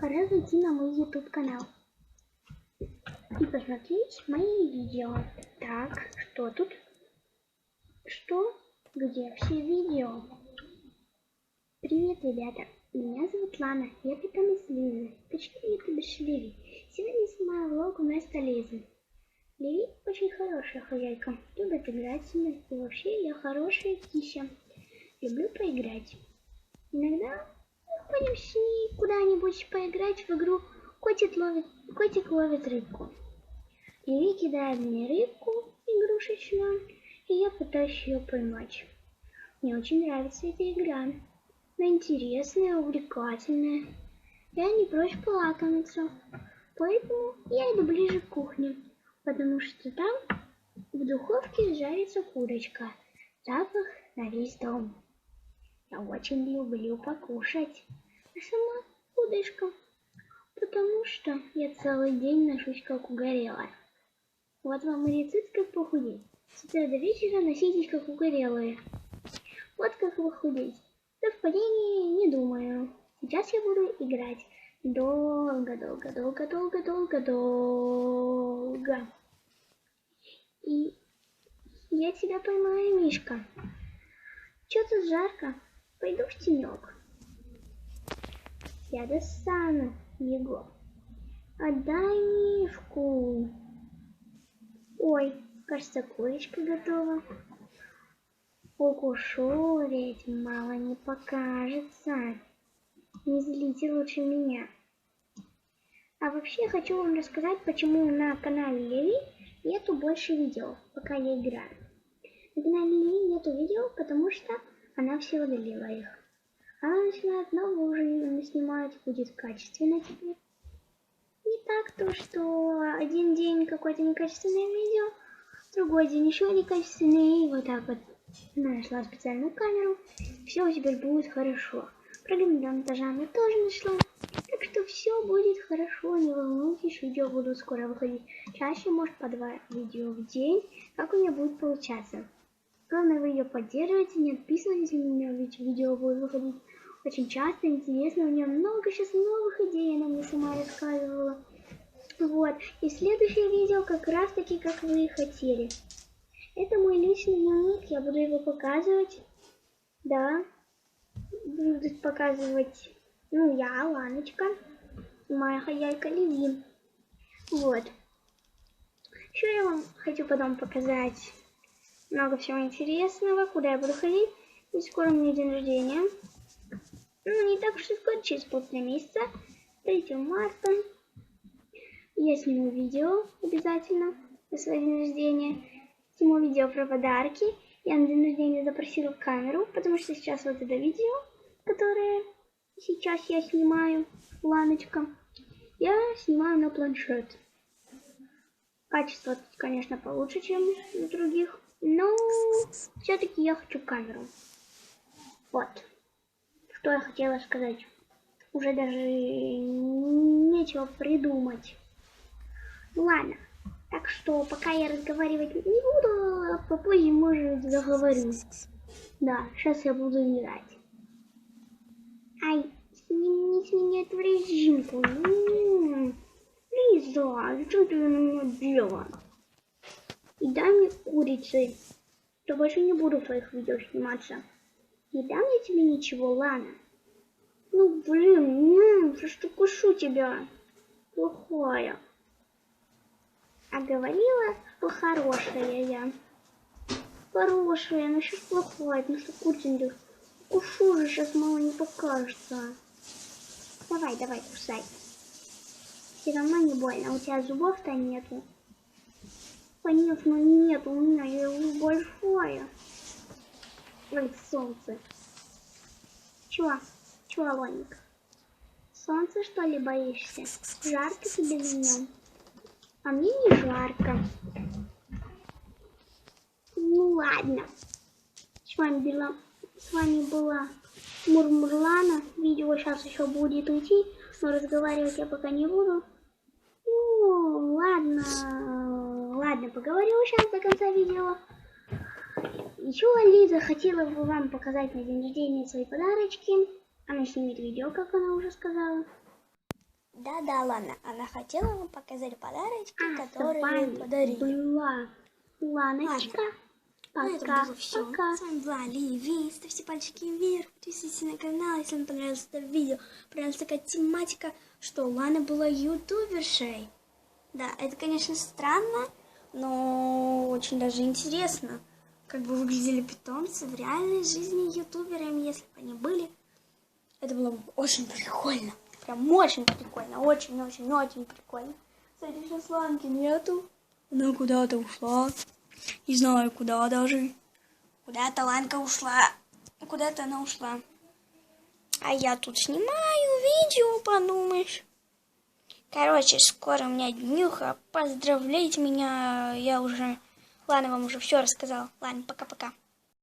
пора зайти на мой YouTube канал и посмотреть мои видео. Так, что тут? Что? Где все видео? Привет, ребята! Меня зовут Лана, я питомец Лизы, точнее это Шливи. Сегодня снимаю влог вместо Лизы. Ливи очень хорошая хозяйка, любит играть со мной, и вообще я хорошая кися. Люблю поиграть. Иногда ходим ней куда-нибудь поиграть в игру «Котик ловит, котик ловит рыбку». Ливи кидает мне рыбку игрушечную, и я пытаюсь ее поймать. Мне очень нравится эта игра. Она интересная, увлекательная. Я не прочь полакомиться. Поэтому я иду ближе к кухне, потому что там в духовке жарится курочка. Запах на весь дом. Я очень люблю покушать. А сама удочка, потому что я целый день ношусь как угорелая. Вот вам и рецепт, как похудеть. С утра до вечера носитесь как угорелые. Вот как похудеть. Совпадение не думаю. Сейчас я буду играть. Долго, долго, долго, долго, долго, долго. И я тебя поймаю, Мишка. Что-то жарко. Пойду в тенек. Я достану его. Отдай Мишку. Ой, кажется, курочка готова. Укушу, ведь мало не покажется. Не злите лучше меня. А вообще хочу вам рассказать, почему на канале Леви нету больше видео, пока я играю. На канале Леви нету видео, потому что она все удалила их. Она начинает новые уже снимать, будет качественно теперь. Не так то, что один день какое-то некачественное видео, другой день еще некачественное, и вот так вот нашла специальную камеру, все теперь будет хорошо. Программу монтажа я тоже нашла, так что все будет хорошо, не волнуйтесь, видео будут скоро выходить чаще, может по два видео в день, как у меня будет получаться. Главное, вы ее поддерживаете, не отписывайтесь, у меня ведь видео будет выходить очень часто, интересно, у нее много сейчас новых идей, она мне сама рассказывала. Вот, и следующее видео как раз таки, как вы и хотели. Это мой личный дневник, я буду его показывать. Да, буду показывать, ну, я, Ланочка, моя хозяйка Леви. Вот. Еще я вам хочу потом показать много всего интересного, куда я буду ходить. И скоро меня день рождения. Ну, не так уж и скоро, через полтора месяца, 3 марта. Я сниму видео обязательно на свое день рождения сниму видео про подарки. Я на день рождения запросила камеру, потому что сейчас вот это видео, которое сейчас я снимаю, ланочка, я снимаю на планшет. Качество конечно, получше, чем у других, но все-таки я хочу камеру. Вот. Что я хотела сказать. Уже даже нечего придумать. Ладно. Так что пока я разговаривать не буду, а попозже, может, заговорю. Да, сейчас я буду играть. Ай, сними с меня эту резинку. Лиза, что ты на меня делала? И дай мне курицы. То больше не буду в твоих видео сниматься. Не дам я тебе ничего, Лана. Ну, блин, ну, что кушу тебя. Плохая. А говорила, что хорошая я. Хорошая, но сейчас плохая, ну что куртинг. Кушу же, сейчас мало не покажется. Давай, давай, кусай. Все равно не больно, у тебя зубов-то нету. Конечно, нет, у меня я большое. Ой, солнце. Чего? Чего, Лоник? Солнце, что ли, боишься? Жарко тебе в нем? А мне не жарко. Ну ладно. С вами была, с вами была Мурмурлана. Видео сейчас еще будет уйти, но разговаривать я пока не буду. Ну, ладно. Ладно, поговорю сейчас до конца видео. Еще Лиза хотела бы вам показать на день рождения свои подарочки. Она снимет видео, как она уже сказала. Да-да, ладно. Она хотела вам показать подарочки, А, которые вами ей подарили. была Ланочка. Ну, это Пока, было все. пока. С вами была Ливи. Ставьте пальчики вверх, подписывайтесь на канал, если вам понравилось это видео. Понравилась такая тематика, что Лана была ютубершей. Да, это, конечно, странно, но очень даже интересно, как бы выглядели питомцы в реальной жизни ютуберами, если бы они были. Это было бы очень прикольно. Прям очень прикольно. Очень-очень-очень прикольно. Кстати, сейчас Ланки нету. Она куда-то ушла. Не знаю, куда даже. Куда-то Ланка ушла. Куда-то она ушла. А я тут снимаю видео, подумаешь. Короче, скоро у меня днюха. Поздравляйте меня. Я уже... Ладно, вам уже все рассказала. Ладно, пока-пока.